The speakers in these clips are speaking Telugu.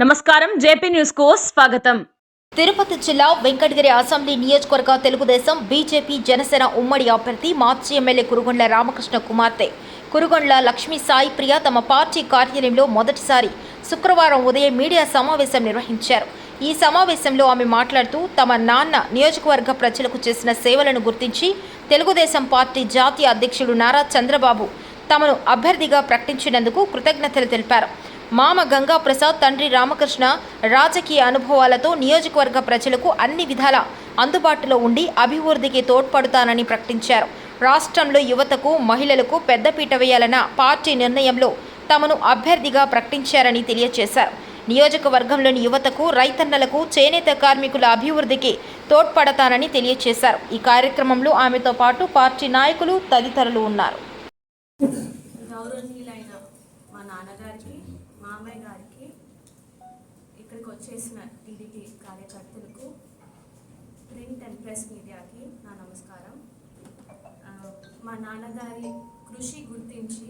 నమస్కారం జేపీ న్యూస్కు స్వాగతం. తిరుపతి జిల్లా వెంకటగిరి అసెంబ్లీ నియోజకవర్గ తెలుగుదేశం బీజేపీ జనసేన ఉమ్మడి అభ్యర్థి మాజీ ఎమ్మెల్యే కురుగొండ్ల రామకృష్ణ కుమార్తె. కురుగొండ్ల లక్ష్మీ సాయి ప్రియ తమ పార్టీ కార్యాలయంలో మొదటిసారి శుక్రవారం ఉదయం మీడియా సమావేశం నిర్వహించారు. ఈ సమావేశంలో ఆమె మాట్లాడుతూ తమ నాన్న నియోజకవర్గ ప్రజలకు చేసిన సేవలను గుర్తించి తెలుగుదేశం పార్టీ జాతీయ అధ్యక్షుడు నారా చంద్రబాబు తమను అభ్యర్థిగా ప్రకటించినందుకు కృతజ్ఞతలు తెలిపారు. మామ గంగా ప్రసాద్ తండ్రి రామకృష్ణ రాజకీయ అనుభవాలతో నియోజకవర్గ ప్రజలకు అన్ని విధాల అందుబాటులో ఉండి అభివృద్ధికి తోడ్పడుతానని ప్రకటించారు. రాష్ట్రంలో యువతకు మహిళలకు పెద్దపీట వేయాలన్న పార్టీ నిర్ణయంలో తమను అభ్యర్థిగా ప్రకటించారని తెలియజేశారు. నియోజకవర్గంలోని యువతకు రైతన్నలకు చేనేత కార్మికుల అభివృద్ధికి తోడ్పడతానని తెలియజేశారు. ఈ కార్యక్రమంలో ఆమెతో పాటు పార్టీ నాయకులు తదితరులు ఉన్నారు గౌరవనీయులైన మా నాన్నగారికి మామయ్య గారికి ఇక్కడికి వచ్చేసిన టీడీపీ కార్యకర్తలకు ప్రింట్ అండ్ ప్రెస్ మీడియాకి నా నమస్కారం. మా నాన్నగారి కృషి గుర్తించి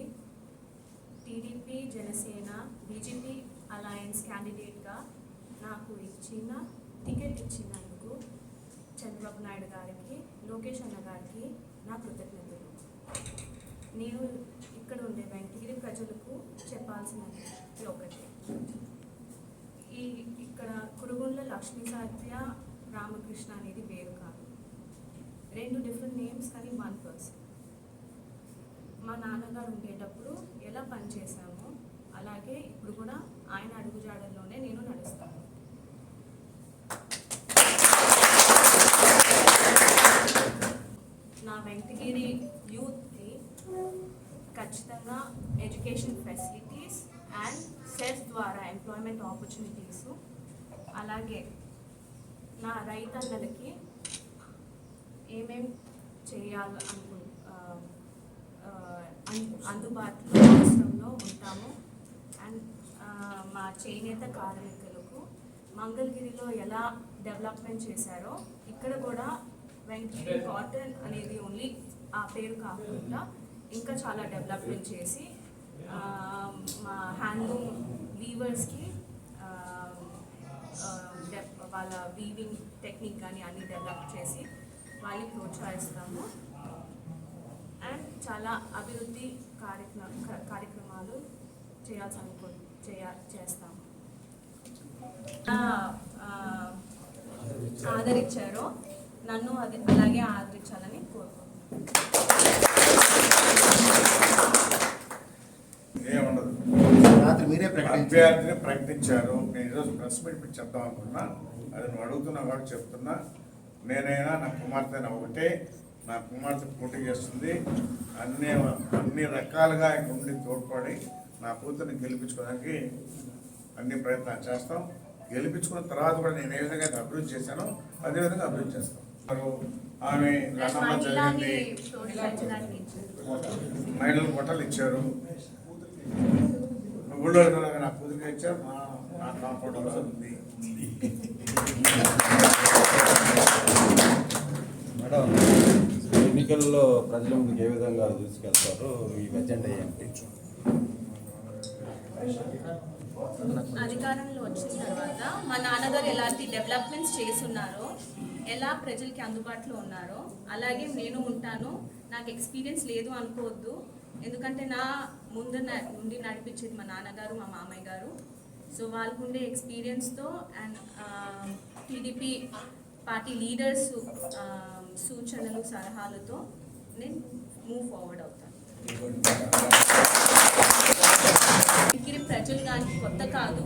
టీడీపీ జనసేన బీజేపీ అలయన్స్ క్యాండిడేట్గా నాకు ఇచ్చిన టికెట్ ఇచ్చినందుకు చంద్రబాబు నాయుడు గారికి లోకేష్ అన్న గారికి నా కృతజ్ఞతలు. నేను ఇక్కడ ఉండే వెంకటగిరి ప్రజలకు చెప్పాల్సినది ఒకటి. ఈ ఇక్కడ కురుగుండ్ల లక్ష్మీ సాధ్య రామకృష్ణ అనేది వేరు కాదు. రెండు డిఫరెంట్ నేమ్స్ కానీ వన్ పర్సన్ మా నాన్నగారు ఉండేటప్పుడు ఎలా పనిచేసామో అలాగే ఇప్పుడు కూడా ఆయన అడుగుజాడల్లోనే నేను నడుస్తాను. నా వెంకటగిరి యూత్కి ఖచ్చితంగా education facilities and employment opportunities అలాగే నా రైతన్నలకి ఏమేం చేయాలి అనుకు అన్- అందుబాటులో అవసరంలో ఉంటాము. అండ్ మా చేనేత కార్మికులకు మంగళగిరిలో ఎలా డెవలప్మెంట్ చేశారో ఇక్కడ కూడా వెంకటగిరి కాటన్ అనేది ఓన్లీ ఆ పేరు కాకుండా ఇంకా చాలా డెవలప్మెంట్ చేసి మా హ్యాండ్లూమ్ వీవర్స్కి వాళ్ళ వీవింగ్ టెక్నిక్ కానీ అన్ని డెవలప్ చేసి వాళ్ళని ప్రోత్సహిస్తాము. అండ్ చాలా అభివృద్ధి కార్యక్రమ కార్యక్రమాలు చేయాల్సి అనుకో చేయ చేస్తాము. ఆదరించారో నన్ను అది అలాగే ఆదరించాలని కోరుకుంటున్నాను. మీరే ప్రకటించారు. అభ్యర్థిని ప్రకటించారు. నేను ఈరోజు ప్రెస్ మీట్ పెట్టి చెప్దాం అనుకున్నా. అది నువ్వు అడుగుతున్నా కూడా చెప్తున్నా. నేనైనా నా కుమార్తె ఒకటే నా కుమార్తె పోటీ చేస్తుంది. అన్ని అన్ని రకాలుగా ఇక్కడ ఉండి తోడ్పడి నా కూతుర్ని గెలిపించుకోవడానికి అన్ని ప్రయత్నాలు చేస్తాం. గెలిపించుకున్న తర్వాత కూడా నేను ఏ విధంగా అయితే అభివృద్ధి చేశానో అదే విధంగా అభివృద్ధి చేస్తాం. మరి ఆమె రణంలో జరిగింది. మహిళలకు బట్టలు ఇచ్చారు. ఊళ్ళో నా కూతురికి ఇచ్చారు నా ఉంది. మేడం ఎన్నికల్లో ప్రజల ముందుకు ఏ విధంగా దూసుకెళ్తారు? ఈ ఎజెండా ఏంటి? అధికారంలో వచ్చిన తర్వాత మా నాన్నగారు ఎలాంటి డెవలప్మెంట్స్ చేస్తున్నారో ఎలా ప్రజలకి అందుబాటులో ఉన్నారో అలాగే నేను ఉంటాను నాకు ఎక్స్పీరియన్స్ లేదు అనుకోవద్దు ఎందుకంటే నా ముందు న- నుండి నడిపించేది మా నాన్నగారు మా మామయ్య గారు. సో వాళ్ళకు ఉండే ఎక్స్పీరియన్స్తో అండ్ టీడీపీ పార్టీ లీడర్స్ సూచనలు సలహాలతో నేను మూవ్ ఫార్వర్డ్ అవుతాను. వెంకగిరి ప్రజలు కానీ కొత్త కాదు.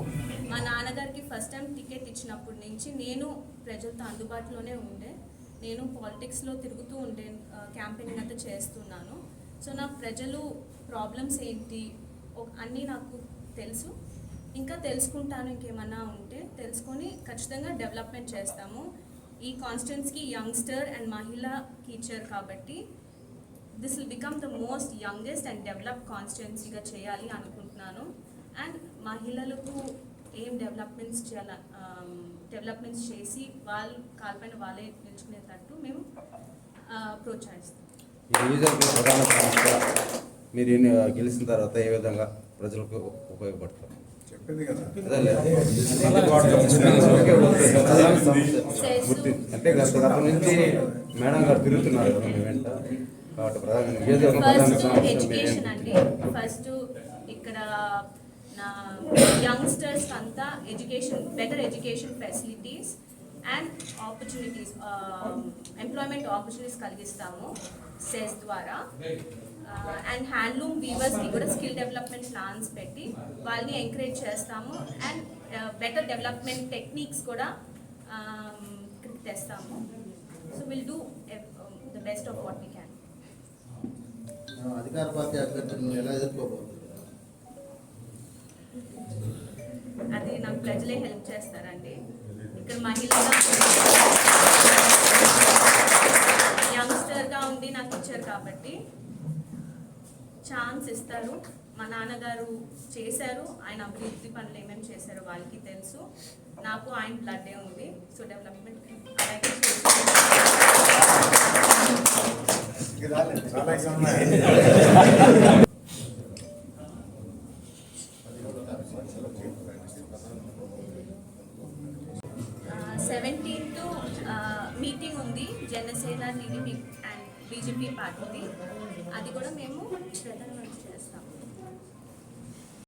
మా నాన్నగారికి ఫస్ట్ టైం టికెట్ ఇచ్చినప్పటి నుంచి నేను ప్రజలతో అందుబాటులోనే ఉండే. నేను పాలిటిక్స్లో తిరుగుతూ ఉండే క్యాంపెయినింగ్ అంతా చేస్తున్నాను. సో నా ప్రజలు ప్రాబ్లమ్స్ ఏంటి? అన్నీ నాకు తెలుసు. ఇంకా తెలుసుకుంటాను ఇంకేమన్నా ఉంటే తెలుసుకొని ఖచ్చితంగా డెవలప్మెంట్ చేస్తాము. ఈ కాన్స్టెన్స్కి యంగ్స్టర్ అండ్ మహిళకి ఇచ్చారు కాబట్టి this will become the most youngest and develop కాన్స్టిట్యున్సీగా చేయాలి అనుకుంటున్నాను. అండ్ మహిళలకు ఏం డెవలప్మెంట్స్ చేయాల డెవలప్మెంట్స్ చేసి వాళ్ళు కాల్పైన వాళ్ళే నిల్చుకునేటట్టు మేము ప్రోత్సహిస్తాం. ఈ నియోజకవర్గ ప్రధాన సమస్య మీరు గెలిచిన తర్వాత ఏ విధంగా ప్రజలకు ఉపయోగపడతారు? చెప్పింది కదా. గుర్తి అంటే గత నుంచి మేడం గారు తిరుగుతున్నారు వెంట. కాబట్టి ప్రధాన ఫస్ట్ ఇక్కడ నా యంగ్స్టర్స్ అంతా education better education facilities and opportunities employment opportunities కలిగిస్తాము cess ద్వారా. అండ్ హ్యాండ్లూమ్ వీవర్స్కి కూడా స్కిల్ డెవలప్మెంట్ ప్లాన్స్ పెట్టి వాళ్ళని ఎంకరేజ్ చేస్తాము. అండ్ బెటర్ డెవలప్మెంట్ టెక్నిక్స్ కూడా తెస్తాము. So will do the best of what we can అధికార పార్టీ అభ్యర్థులను ఎలా ఎదుర్కోబోతుంది అది నాకు ప్రజలే హెల్ప్ చేస్తారండి. ఇక్కడ మహిళగా యంగ్స్టర్గా ఉండి నాకు ఇచ్చారు కాబట్టి ఛాన్స్ ఇస్తారు. మా నాన్నగారు చేశారు. ఆయన అభివృద్ధి పనులు ఏమేమి చేశారో వాళ్ళకి తెలుసు. నాకు ఆయన బ్లడ్డే ఉంది. సో డెవలప్మెంట్ అలాగే సెవెంటీన్త్ మీటింగ్ ఉంది జనసేన టీడీపీ అండ్ బీజేపీ పార్టీది. అది కూడా మేము శ్రద్ధగా